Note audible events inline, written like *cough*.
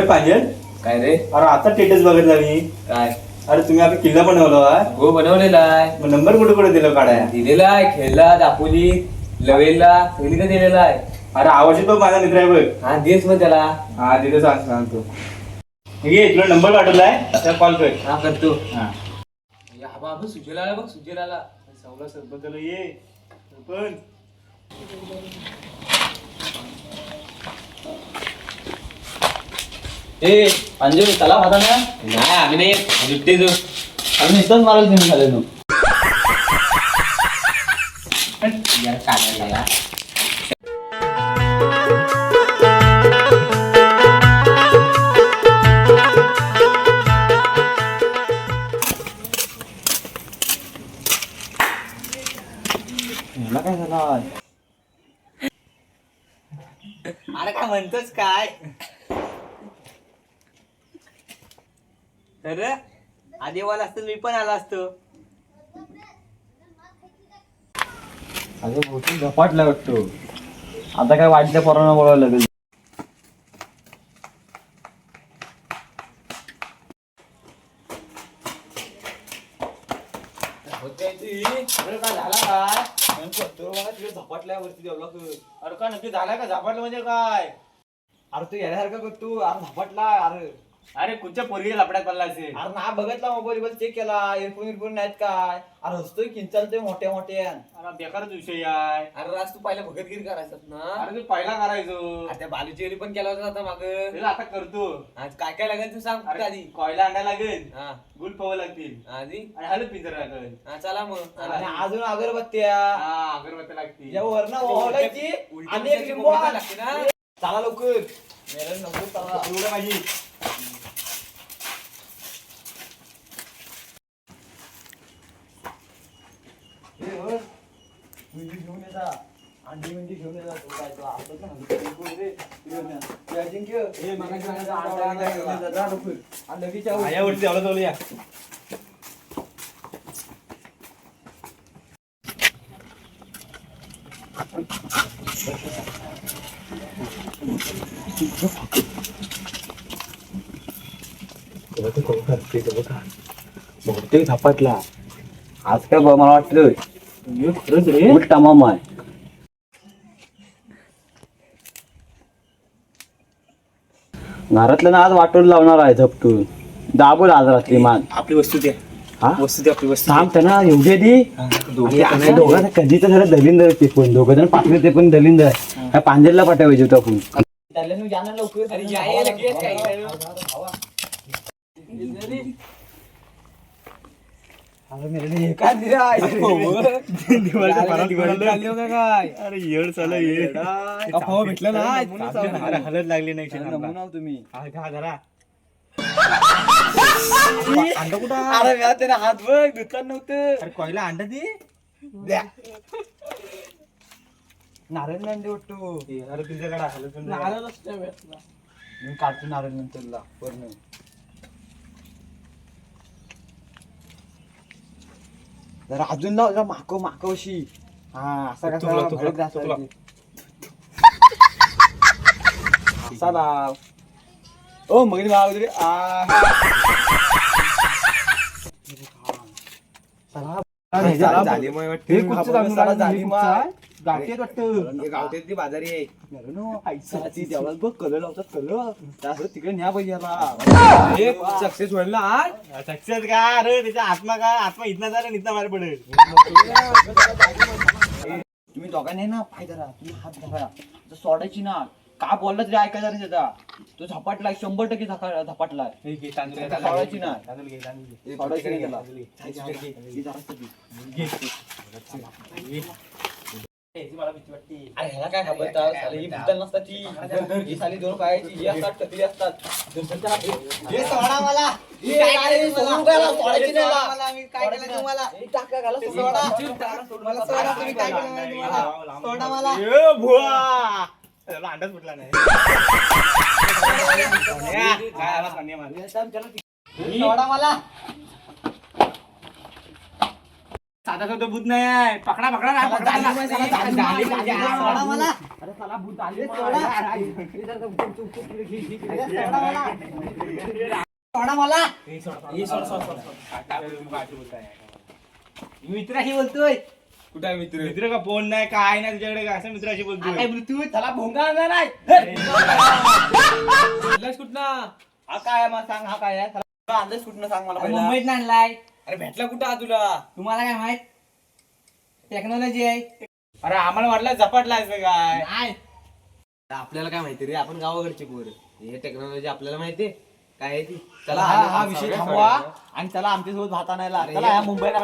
अरे पाहिजे? काय रे? अरे आता स्टेटस बघितला मी. काय? अरे तुम्ही आता किल्ला बनवला हो बनवलेला आहे. मग नंबर कुठे कुठे दिलं काढाय? दिलेला आहे खेळला दापोली लवेला सगळीकडे दिलेला आहे. अरे आवाज तो माझा मित्र आहे बघ. हा देस मग त्याला. हा तिथे सांग सांगतो घे तुला नंबर पाठवलाय त्या कॉल कर. हा करतो. हा. हा बाबू सुजेला आला बघ सुजेला आला सवला सरबताला ये. पण ए अंजली चला खाता ना नाही आम्ही नाही सुट्टी जो आम्ही इथंच मारायला तुम्ही झाले यार काढायला. ह्याला काय झालं अरे काय म्हणतोस काय? तर आधी वाला असतं मी पण आला असतो. अगं झपाटला वाटतो आता काय वाटल्या पोरांना बोलावं लागेल. अरे काय झाला काय? झपाटल्या वरती देवला अरे काय नक्की झाला का? झापटलं म्हणजे काय? अरे तू येण्यासारखं करतो अरे झपाटला अरे. अरे कुठच्या पोरगी लपड्यात पडला असेल अरे ना बघितला मोबाईल वर चेक केला. एअरफोन इयरफोन नाहीत काय अरे हसतोय किंचालतोय मोठ्या मोठ्या अरे बेकारच विषय आहे अरे आज तू पहिला भगतगिरी करायचं ना? अरे तू पहिला करायचो. त्या बालूची पण केला होता आता माग. आता करतो. आज काय काय लागेल तू सांग फक्त अरे आधी. कॉयला अंडा लागेल. हा. गुल पवा लागतील. आधी? आणि हलत पिंजर लागेल. हा चला मग. आणि अजून अगरबत्त्या. हा अगरबत्ती लागतील. या वरनं उलटी आणि एक लिंबू. लागते ना. चला लवकर. मेरे नको चला. एवढं माझी ए, हो. मुंडी घेऊन येता अंडी घेऊन येता तो काय आपलं अजिंक्य मला अंडा घेऊन येता. जा लवकर. आणि लगेच या बहुतेक झपाटला. आज काय बा- मला वाटलं खरंच रे उलटा मामा आहे. घरातलं ना आज वाटून लावणार आहे झपटून. दाबूल आज रात्री मान. आपली वस्तू द्या. हा? वस्तू द्या आपली वस्तू सांगतं ना एवढे दी आणि दोघं कधी तर झालं दलिंदर ते पण दोघं जण पाठले ते पण दलिंदर काय पांजरला पाठवायचे होतं आपण. अरे या ये लगेच काय अरे येड चालू येड. भेटलं ना. अरे हलत लागली नाही नमुना तुम्ही. घा जरा. *laughs* अरे मी त्याने हात बघ नव्हतं. अरे कॉयला अंडा दे. नारायण नांदे वाटतो. अरे तुझ्याकडे हलत काढतो नारायण नंतरला जरा अजून लाव जरा माको माकोशी हा असा कसा भडक. असा लाव ओ मग लाव रे आ चला. हे कुठचं राहिलं? हे कुठचं आहे? गाठी आहेत वाटतं. ती बाजारी आहे? ती देवळात बघ कलर लावतात कलर त्याकडे तिकडे न्या पाहिजे सक्सेस होईल ना आज सक्सेस का? अरे त्याचा आत्मा का? आत्मा इथना झाला इथना मारे पडेल. तुम्ही दोघांनी ना पाय धरा तुम्ही हात धरा. तर सोडायची ना का बोलला तरी ऐकायचा नाही त्याचा तो झपाटलाय शंभर टक्के झका- हे सोडायची घे, ना. सोडायची नाही त्याला. जरासं. अरे ह्याला काय घाबरतात साली ही भूतान नसतात ती. *laughs* ही साली दोन पायाची ही असतात टकली असतात. हे सोडा मला. हे काय सोडू काय याला? सोडायची नाही याला. मला, मी काय केलं तुम्हाला? हे टाका घाला, सोडा. सोडा. मला सोडा, तुम्ही काय केलं नाही तुम्हाला. सोडा मला. ए, भुवा त्याला अंडाच फुटला नाही. या, काय आला पाणी मार. त्याला ती- सोडा मला. साधा साधा भूत नाही आहे. पकडा पकडा नाही, पकडा. सोडा मला मित्राशी बोलतोय. कुठे आहे मित्र? मित्र का फोन नाही काय नाही तुझ्याकडे? काय असं मित्राशी बोलतोय? मृत्यू चला भोंगा आणला नाही आणलास कुठं हा काय आहे मला सांग हा काय आहे. कुठनं? सांग मला पहिला. मुंबईत आणलाय. अरे भेटला कुठं हा तुला? तुम्हाला काय माहीत? टेक्नॉलॉजी आहे. अरे आम्हाला वाटलं झपाटला असं काय. नाही. आपल्याला काय माहिती रे? आपण गावाकडचे पोर. हे टेक्नॉलॉजी आपल्याला माहिती काय आहे ती? चला हा हा विषय थांबवा. आणि चला आमच्यासोबत भाता नाही चला मुंबईला